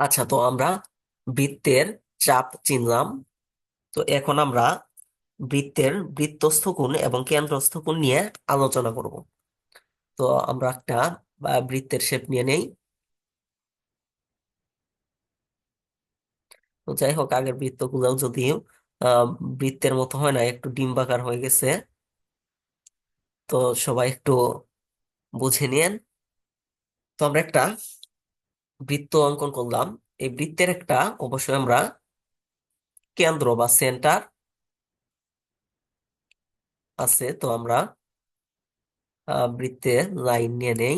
আচ্ছা তো আমরা বৃত্তের চাপ চিনলাম। তো এখন আমরা বৃত্তের বৃত্তস্থ কোণ এবং কেন্দ্রস্থ কোণ নিয়ে আলোচনা করব। তো আমরা একটা বৃত্তের শেপ নিয়ে নেই। তো যাই হোক, আগের বৃত্তগুলো যদিও আহ বৃত্তের মতো হয় না, একটু ডিম্বাকার হয়ে গেছে। তো সবাই একটু বুঝে নিয়েন। তো আমরা একটা বৃত্ত অঙ্কন করলাম। এই বৃত্তের একটা অবশ্যই আমরা কেন্দ্র বা সেন্টার আছে, তো আমরা বৃত্তে লাইন নিয়ে নেই।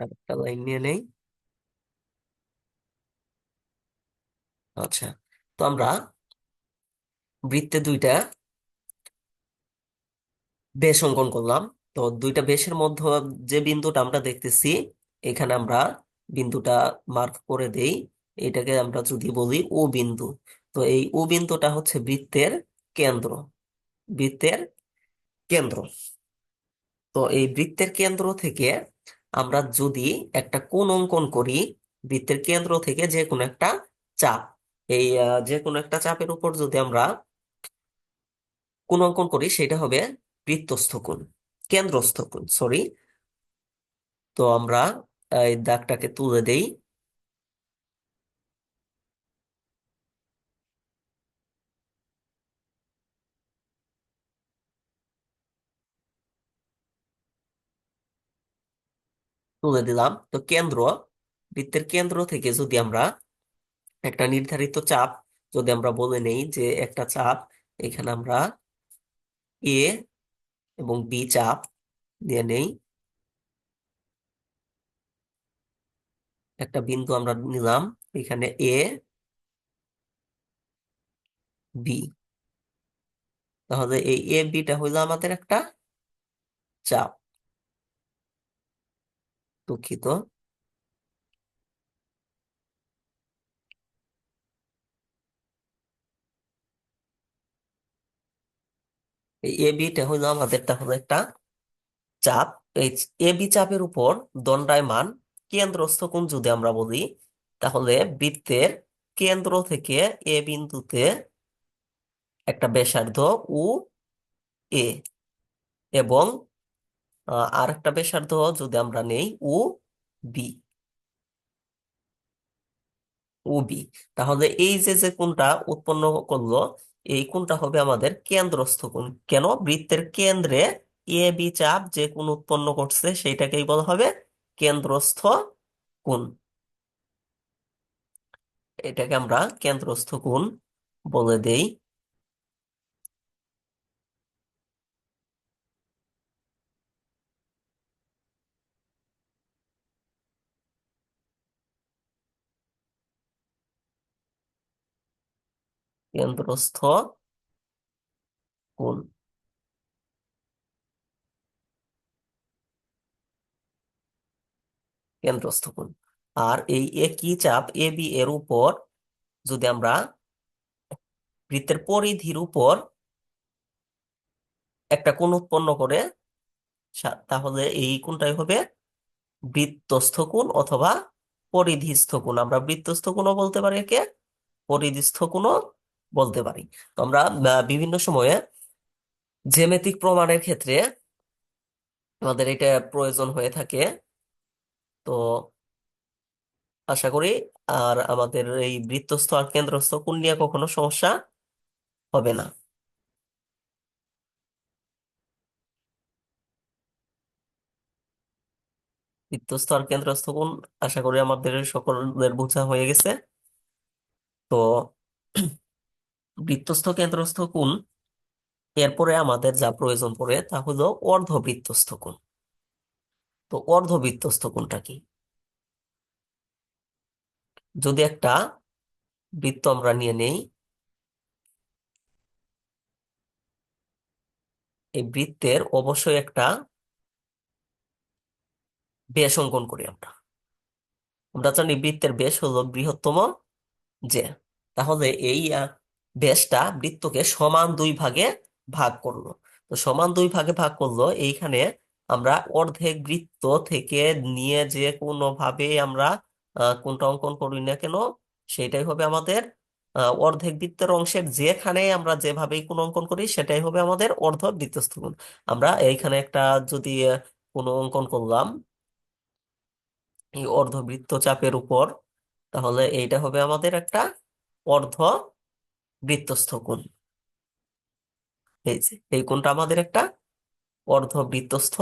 একটা লাইন নিয়ে নেই। আচ্ছা তো আমরা বৃত্তে দুইটা বেশ অঙ্কন করলাম। তো দুইটা বেশের মধ্যে যে বিন্দুটা আমরা দেখতেছি, এখানে আমরা বিন্দুটা মার্ক করে দেই। এটাকে আমরা যদি বলি ও বিন্দু, তো এই ও বিন্দুটা হচ্ছে বৃত্তের কেন্দ্র বৃত্তের কেন্দ্র। তো এই বৃত্তের কেন্দ্র থেকে আমরা যদি একটা কোণ অঙ্কন করি, বৃত্তের কেন্দ্র থেকে যে কোনো একটা চাপ, এই যে কোনো একটা চাপের উপর যদি আমরা কোণ অঙ্কন করি, সেটা হবে বৃত্তস্থ কোণ, কেন্দ্রস্থ কোণ সরি তো আমরা, এই দাগটাকে তুলে দেই। তুলে দিলাম। তো কেন্দ্র, বৃত্তের কেন্দ্র থেকে যদি আমরা একটা নির্ধারিত চাপ, যদি আমরা বলে নেই যে একটা চাপ, এখানে আমরা এ এবং বি চাপ দিয়ে নেই। একটা বিন্দু আমরা নিলাম, এখানে এ বি তাহলে এই এ বিটা হইল আমাদের একটা চাপ। দুঃখিত। এ বিটা হইল আমাদের তাহলে একটা চাপ। এই এ, বি চাপের উপর দণ্ডায়মান কেন্দ্রস্থ কোণ যদি আমরা বলি, তাহলে বৃত্তের কেন্দ্র থেকে এ বিন্দুতে একটা ব্যাসার্ধ ও এ এবং আর একটা ব্যাসার্ধ যদি আমরা নেই ও বি। ও বি। তাহলে এই যে যে কোণটা উৎপন্ন করল এই কোণটা হবে আমাদের কেন্দ্রস্থ কোণ। কেন? বৃত্তের কেন্দ্রে এ বি চাপ যে কোণ উৎপন্ন করছে সেইটাকেই বলা হবে কেন্দ্রস্থ কোণ। এটাকে আমরা কেন্দ্রস্থ কোণ বলে দেই। কেন্দ্রস্থ কোণ কেন্দ্রস্থ কোণ আর এই একই চাপ এ বি এর উপর যদি আমরা বৃত্তের পরিধির উপর একটা কোণ উৎপন্ন করে তাহলে এই কোণটাই হবে বৃত্তস্থ কোণ অথবা পরিধিস্থ কোণ। আমরা বৃত্তস্থ কোণও বলতে পারি একে। পরিধিস্থ কোণও বলতে পারি। তো আমরা বিভিন্ন সময়ে জ্যামিতিক প্রমাণের ক্ষেত্রে আমাদের এটা প্রয়োজন হয়ে থাকে। তো আশা করি আর আমাদের এই বৃত্তস্থ আর কেন্দ্রস্থ কোন নিয়ে কখনো সমস্যা হবে না। বৃত্তস্থ আর কেন্দ্রস্থ কোণ আশা করি আমাদের সকলের বোঝা হয়ে গেছে। তো বৃত্তস্থ কেন্দ্রস্থ কোণ। এরপরে আমাদের যা প্রয়োজন পড়ে তা হলো অর্ধবৃত্তস্থ কোণ। তো অর্ধবৃত্তস্থ কোণটা কি? যদি একটা বৃত্ত আমরা নিয়ে নেই, এই বৃত্তের অবশ্যই একটা বেশ অঙ্কন করি আমরা। আমরা জানি বৃত্তের বেশ হলো বৃহত্তম যে। তাহলে এই ব্যাসটা বৃত্তকে সমান দুই ভাগে ভাগ করল। তো সমান দুই ভাগে ভাগ করল, এইখানে আমরা অর্ধেক বৃত্ত থেকে নিয়ে যে কোনো ভাবে আমরা কোনটা অঙ্কন করি না কেন, সেটাই হবে আমাদের অর্ধেক বৃত্তের অংশের যেখানে আমরা যেভাবেই কোন অঙ্কন করি, সেটাই হবে আমাদের অর্ধ বৃত্তস্থ কোণ আমরা এইখানে একটা যদি কোনো অঙ্কন করলাম, এই অর্ধবৃত্ত চাপের উপর, তাহলে এইটা হবে আমাদের একটা অর্ধ বৃত্তস্থ কোণ। এই যে, এই কোণটা আমাদের একটা অর্ধ বৃত্তস্থ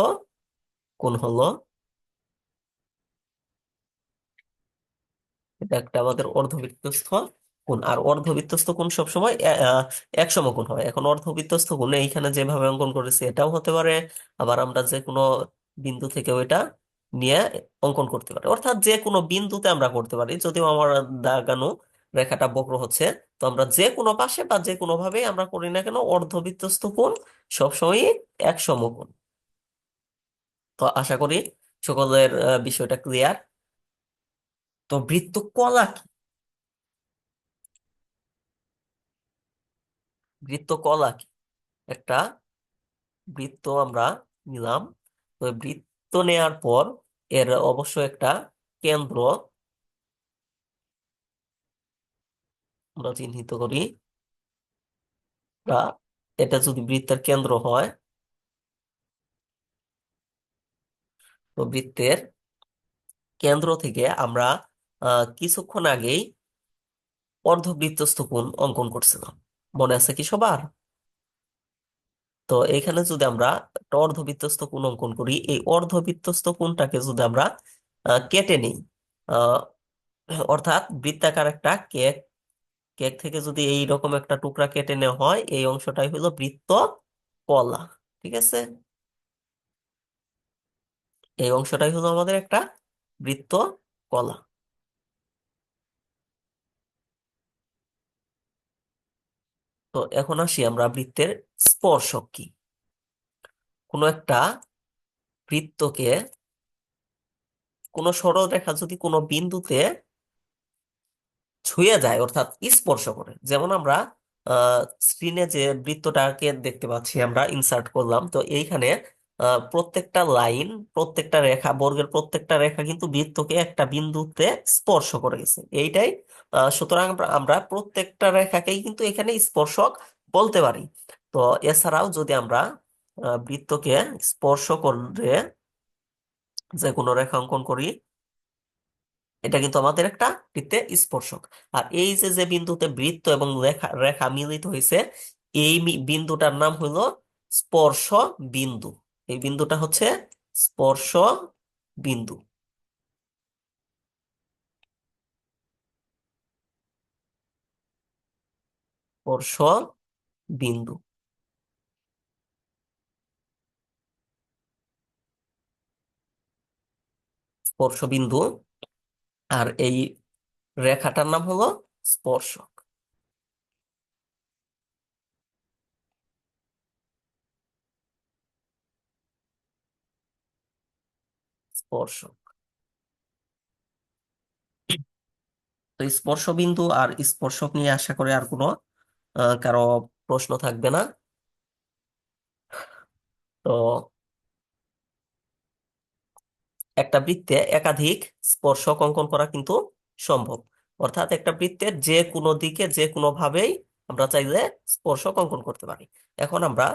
কোণ হলো। এটা একটা আমাদের অর্ধবৃত্তস্থ কোণ। আর অর্ধবৃত্তস্থ কোণ সবসময় এক সমকোণ হয়। এখন অর্ধবৃত্তস্থ কোণ, এইখানে যেভাবে অঙ্কন করেছি, এটাও হতে পারে। আবার আমরা যে কোনো বিন্দু থেকে ওইটা নিয়ে অঙ্কন করতে পারি। অর্থাৎ যে কোনো বিন্দুতে আমরা করতে পারি। যদিও আমার দাগানো রেখাটা বক্র হচ্ছে। তো আমরা যে কোনো পাশে বা যে কোনো ভাবে আমরা করি না কেন, অর্ধবৃত্তস্থ কোণ সবসময় এক সমকোণ। তো আশা করি সকলের বিষয়টা ক্লিয়ার তো বৃত্ত কলা কি? বৃত্ত কলা কি? একটা বৃত্ত আমরা নিলাম। তো বৃত্ত নেয়ার পর এর অবশ্য একটা কেন্দ্র আমরা চিহ্নিত করি। এটা যদি বৃত্তের কেন্দ্র হয়, তো বৃত্তের কেন্দ্র থেকে আমরা কিছুক্ষণ আগেই অর্ধবৃত্তস্থ কোণ অঙ্কন করছিলাম। মনে আছে কি সবার? তো এখানে যদি আমরা অর্ধবৃত্তস্থ কোণ অঙ্কন করি, এই অর্ধবৃত্তস্থ কোণটাকে যদি আমরা কেটে নিই অর্থাৎ বৃত্তাকার একটা কেক কেক থেকে যদি এই রকম একটা টুকরা কেটে নেওয়া হয়, এই অংশটাই হলো বৃত্ত কলা, ঠিক আছে? এই অংশটাই হলো আমাদের একটা বৃত্ত কলা। তো এখন আসি আমরা বৃত্তের স্পর্শক কি? কোনো একটা বৃত্তকে কোনো সরলরেখা যদি কোনো বিন্দুতে ছুঁয়ে যায়, অর্থাৎ স্পর্শ করে। যেমন আমরা স্ক্রিনে যে বৃত্তটাকে দেখতে পাচ্ছি, আমরা ইনসার্ট করলাম, তো এইখানে প্রত্যেকটা লাইন প্রত্যেকটা রেখা, বর্গের প্রত্যেকটা রেখা কিন্তু বৃত্তকে একটা বিন্দুতে স্পর্শ করে গেছে। এইটাই সুতরাং আমরা প্রত্যেকটা রেখাকেই কিন্তু এখানে স্পর্শক বলতে পারি। তো এছাড়াও যদি আমরা বৃত্তকে স্পর্শ করে যে কোনো রেখা অঙ্কন করি এটা কিন্তু আমাদের একটা বৃত্তে স্পর্শক। আর এই যে যে বিন্দুতে বৃত্ত এবং রেখা রেখা মিলিত হয়েছে, এই বিন্দুটার নাম হলো স্পর্শ বিন্দু। এই বিন্দুটা হচ্ছে স্পর্শ বিন্দু। স্পর্শ বিন্দু। স্পর্শ বিন্দু। আর এই রেখাটার নাম হলো স্পর্শক। স্পর্শক। তো স্পর্শ বিন্দু আর স্পর্শক নিয়ে আশা করি আর কোনো কারও প্রশ্ন থাকবে না। তো একটা বৃত্তে একাধিক স্পর্শক অঙ্কন করা কিন্তু সম্ভব। অর্থাৎ একটা বৃত্তের যে কোনো দিকে, যে কোনো ভাবেই আমরা চাইলে স্পর্শক অঙ্কন করতে পারি। এখন আমরা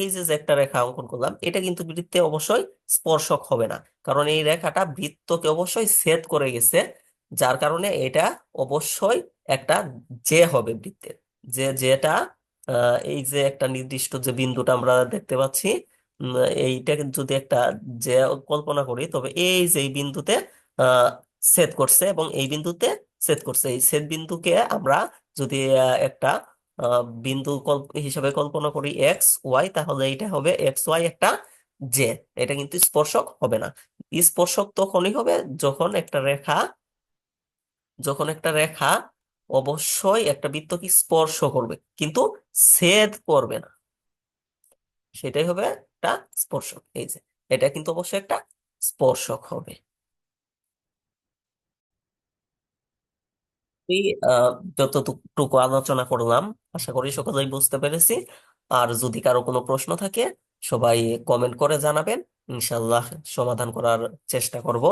এই যে একটা রেখা অঙ্কন করলাম, এটা কিন্তু বৃত্তে অবশ্যই স্পর্শক হবে না। কারণ এই রেখাটা বৃত্তকে অবশ্যই ছেদ করে গেছে, যার কারণে এটা অবশ্যই একটা যে হবে বৃত্তের। যে যেটা এই যে একটা নির্দিষ্ট যে বিন্দুটা আমরা দেখতে পাচ্ছি উম, এইটাকে যদি একটা যে কল্পনা করি তবে এই যে এই বিন্দুতে আহ ছেদ করছে এবং এই বিন্দুতে ছেদ করছে। এই ছেদ বিন্দুকে আমরা যদি একটা বিন্দু হিসাবে কল্পনা করি এক্স ওয়াই তাহলে এটা হবে এক্স ওয়াই একটা জে। এটা কিন্তু স্পর্শক হবে না। স্পর্শক তখনই হবে যখন একটা রেখা যখন একটা রেখা অবশ্যই একটা বৃত্তকে স্পর্শ করবে কিন্তু ছেদ করবে না। সেটাই হবে একটা স্পর্শক। এই যে, এটা কিন্তু অবশ্যই একটা স্পর্শক হবে। যতটুকু আলোচনা করলাম, আশা করি সকলেই বুঝতে পেরেছি। আর যদি কারও কোনো প্রশ্ন থাকে, সবাই কমেন্ট করে জানাবেন। ইনশাল্লাহ সমাধান করার চেষ্টা করব।